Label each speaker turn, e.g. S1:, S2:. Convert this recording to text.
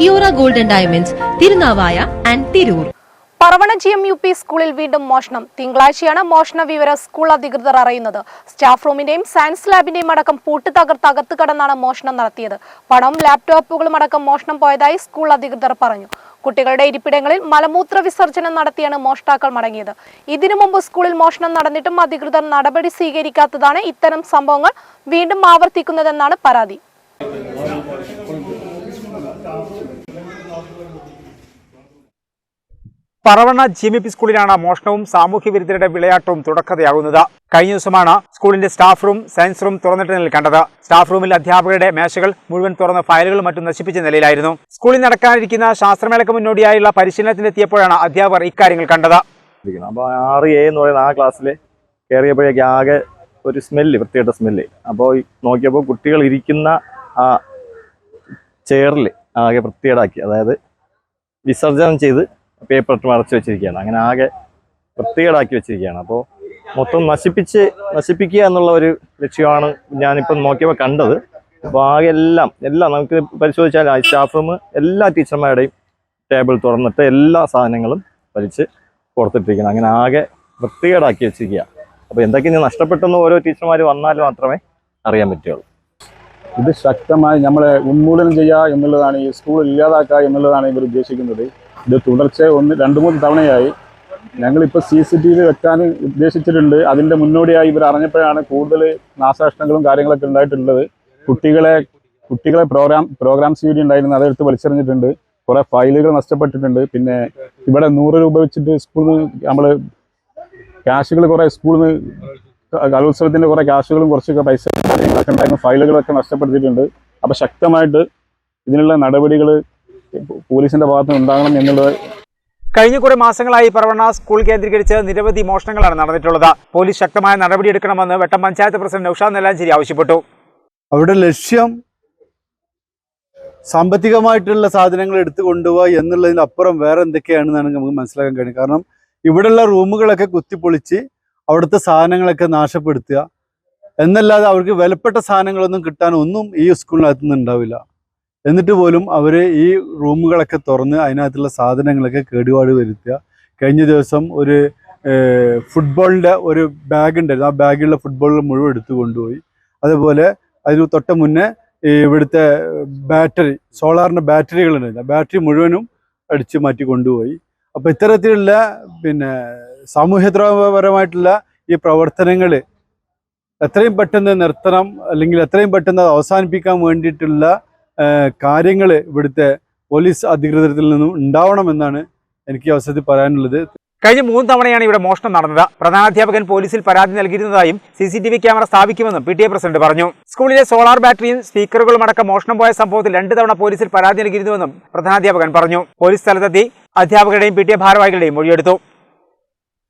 S1: Kiora golden diamonds Tirunavaya and Tirur.
S2: Paravanna G M U P സ്കൂളിൽ വീണ്ടും മോഷണം. തിങ്കളാഴ്ചയാണ് മോഷണ വിവരം സ്കൂൾ അധികൃതർ അറിയുന്നത്. സ്റ്റാഫ് റൂമിന്റെയും സയൻസ് ലാബിന്റെയും അടക്കം പൂട്ട് തകർത്ത് അകത്ത് കടന്നാണ് മോഷണം നടത്തിയത്. പണം ലാപ്ടോപ്പുകളും അടക്കം മോഷണം പോയതായി സ്കൂൾ അധികൃതർ പറഞ്ഞു. കുട്ടികളുടെ ഇരിപ്പിടങ്ങളിൽ മലമൂത്ര വിസർജനം നടത്തിയാണ് മോഷ്ടാക്കൾ മടങ്ങിയത്. ഇതിനു മുമ്പ് സ്കൂളിൽ മോഷണം നടന്നിട്ടും അധികൃതർ നടപടി സ്വീകരിക്കാത്തതാണ് ഇത്തരം സംഭവങ്ങൾ വീണ്ടും ആവർത്തിക്കുന്നതെന്നാണ് പരാതി.
S3: പറവണ്ണ ജി എം പി സ്കൂളിലാണ് മോഷണവും സാമൂഹ്യ വിരുദ്ധരുടെ വിളയാട്ടവും തുടക്കതയാകുന്നത് കഴിഞ്ഞ ദിവസമാണ് സ്കൂളിന്റെ സ്റ്റാഫ് റൂം സയൻസ് റൂം തുറന്നിട്ട് നിലയിൽ കണ്ടത്. സ്റ്റാഫ് റൂമിൽ അധ്യാപകരുടെ മേശകൾ മുഴുവൻ തുറന്ന ഫയലുകളും മറ്റും നശിപ്പിച്ച നിലയിലായിരുന്നു. സ്കൂളിൽ നടക്കാനിരിക്കുന്ന ശാസ്ത്രമേളക്ക് മുന്നോടിയായുള്ള പരിശീലനത്തിനെത്തിയപ്പോഴാണ് അധ്യാപകർ ഇക്കാര്യങ്ങൾ കണ്ടത്.
S4: അപ്പോൾ ആറ് എ എന്ന് പറയുന്ന ആ ക്ലാസ്സിൽ കയറിയപ്പോഴേക്ക് ആകെ ഒരു സ്മെല്ല് വൃത്തികെട്ട സ്മെല്ല് അപ്പോൾ നോക്കിയപ്പോൾ കുട്ടികൾ ഇരിക്കുന്ന ആ ചെയറിൽ ആകെ വൃത്തികേടാക്കി. അതായത് വിസർജനം ചെയ്ത് പേപ്പർ ഇട്ട് മറച്ചു വെച്ചിരിക്കുകയാണ്. അങ്ങനെ ആകെ വൃത്തികേടാക്കി വെച്ചിരിക്കുകയാണ്. അപ്പോൾ മൊത്തം നശിപ്പിച്ച് നശിപ്പിക്കുക എന്നുള്ള ഒരു ലക്ഷ്യമാണ് ഞാനിപ്പം നോക്കിയപ്പോൾ കണ്ടത്. അപ്പോൾ ആകെ എല്ലാം എല്ലാം നമുക്ക് പരിശോധിച്ചാൽ സ്റ്റാഫ് റൂം എല്ലാ ടീച്ചർമാരുടെയും ടേബിൾ തുറന്നിട്ട് എല്ലാ സാധനങ്ങളും വലിച്ച് കൊടുത്തിട്ടിരിക്കണം അങ്ങനെ ആകെ വൃത്തികേടാക്കി വെച്ചിരിക്കുക അപ്പോൾ എന്തൊക്കെ ഇനി നഷ്ടപ്പെട്ടെന്ന് ഓരോ ടീച്ചർമാർ വന്നാൽ മാത്രമേ അറിയാൻ പറ്റുള്ളൂ
S5: ഇത് ശക്തമായി നമ്മളെ ഉന്മൂലനം ചെയ്യുക എന്നുള്ളതാണ് ഈ സ്കൂൾ ഇല്ലാതാക്കുക എന്നുള്ളതാണ് ഇവർ ഉദ്ദേശിക്കുന്നത് ഇത് തുടർച്ച ഒന്ന് രണ്ട് മൂന്ന് തവണയായി. ഞങ്ങളിപ്പോൾ സി സി ടി വി വെക്കാൻ ഉദ്ദേശിച്ചിട്ടുണ്ട്. അതിന്റെ മുന്നോടിയായി ഇവർ അറിഞ്ഞപ്പോഴാണ് കൂടുതൽ നാശനഷ്ടങ്ങളും കാര്യങ്ങളൊക്കെ ഉണ്ടായിട്ടുള്ളത്. കുട്ടികളെ കുട്ടികളെ പ്രോഗ്രാം പ്രോഗ്രാംസ് ഡി ഉണ്ടായിരുന്നു അതെടുത്ത് വലിച്ചെറിഞ്ഞിട്ടുണ്ട്. കുറേ ഫയലുകൾ നഷ്ടപ്പെട്ടിട്ടുണ്ട്. പിന്നെ ഇവിടെ നൂറ് രൂപ വെച്ചിട്ട് സ്കൂളിൽ നിന്ന് നമ്മൾ ക്യാഷുകൾ കുറേ സ്കൂളിൽ നിന്ന് കലോത്സവത്തിന്റെ കുറേ ക്യാഷുകളും കുറച്ചൊക്കെ പൈസ കാര്യങ്ങളൊക്കെ ഉണ്ടായിരുന്നു. ഫയലുകളൊക്കെ നഷ്ടപ്പെടുത്തിയിട്ടുണ്ട്. അപ്പോൾ ശക്തമായിട്ട് ഇതിനുള്ള നടപടികൾ പോലീസിന്റെ ഭാഗത്ത് നിന്ന് ഉണ്ടാകണം എന്നുള്ളത്
S3: കഴിഞ്ഞ കുറെ മാസങ്ങളായി പറവണ്ണ സ്കൂൾ കേന്ദ്രീകരിച്ച് നിരവധി മോഷണങ്ങളാണ് നടന്നിട്ടുള്ളത്. പോലീസ് ശക്തമായ നടപടിയെടുക്കണമെന്ന് വെട്ടം പഞ്ചായത്ത് പ്രസിഡന്റ് നൌഷാദ് നെല്ലാഞ്ചേരി ആവശ്യപ്പെട്ടു.
S6: അവരുടെ ലക്ഷ്യം സാമ്പത്തികമായിട്ടുള്ള സാധനങ്ങൾ എടുത്തു കൊണ്ടുപോവുക എന്നുള്ളതിനപ്പുറം വേറെ എന്തൊക്കെയാണെന്നാണ് നമുക്ക് മനസ്സിലാക്കാൻ കഴിയും കാരണം ഇവിടെയുള്ള റൂമുകളൊക്കെ കുത്തിപ്പൊളിച്ച് അവിടുത്തെ സാധനങ്ങളൊക്കെ നാശപ്പെടുത്തുക. എന്നല്ലാതെ അവർക്ക് വിലപ്പെട്ട സാധനങ്ങളൊന്നും കിട്ടാനൊന്നും ഈ സ്കൂളിനകത്തുനിന്ന് ഉണ്ടാവില്ല എന്നിട്ട് പോലും അവർ ഈ റൂമുകളൊക്കെ തുറന്ന് അതിനകത്തുള്ള സാധനങ്ങളൊക്കെ കേടുപാട് വരുത്തുക. കഴിഞ്ഞ ദിവസം ഒരു ഫുട്ബോളിന്റെ ഒരു ബാഗ് ഉണ്ടായിരുന്നു. ആ ബാഗിലുള്ള ഫുട്ബോളുകൾ മുഴുവൻ എടുത്തു കൊണ്ടുപോയി. അതുപോലെ അതിന് തൊട്ട് മുന്നേ ഇവിടുത്തെ ബാറ്ററി സോളാറിന്റെ ബാറ്ററികൾ ഉണ്ടായിരുന്നു. ബാറ്ററി മുഴുവനും അടിച്ച് മാറ്റി കൊണ്ടുപോയി. അപ്പോൾ ഇത്തരത്തിലുള്ള പിന്നെ സാമൂഹ്യദ്രോഹപരമായിട്ടുള്ള ഈ പ്രവർത്തനങ്ങൾ എത്രയും പെട്ടെന്ന് നിർത്തണം അല്ലെങ്കിൽ എത്രയും പെട്ടെന്ന് അവസാനിപ്പിക്കാൻ വേണ്ടിയിട്ടുള്ള കാര്യങ്ങൾ ഇവിടുത്തെ പോലീസ് അധികൃതരിൽ നിന്നും ഉണ്ടാവണമെന്നാണ് എനിക്ക് അവസരത്തിൽ പറയാനുള്ളത്.
S3: കഴിഞ്ഞ മൂന്ന് തവണയാണ് ഇവിടെ മോഷണം നടന്നത്. പ്രധാനാധ്യാപകൻ പോലീസിൽ പരാതി നൽകിയിരുന്നതായും C C T V camera സ്ഥാപിക്കുമെന്നും പി ടി എ പ്രസിഡന്റ് പറഞ്ഞു. സ്കൂളിലെ സോളാർ ബാറ്ററിയും സ്പീക്കറുകളും അടക്കം മോഷണം പോയ സംഭവത്തിൽ രണ്ട് തവണ പോലീസിൽ പരാതി നൽകിയിരുന്നുവെന്നും പ്രധാനാധ്യാപകൻ പറഞ്ഞു. പോലീസ് സ്ഥലത്തെത്തി അധ്യാപകരുടെയും പി ടി എ ഭാരവാഹികളുടെയും മൊഴിയെടുത്തു.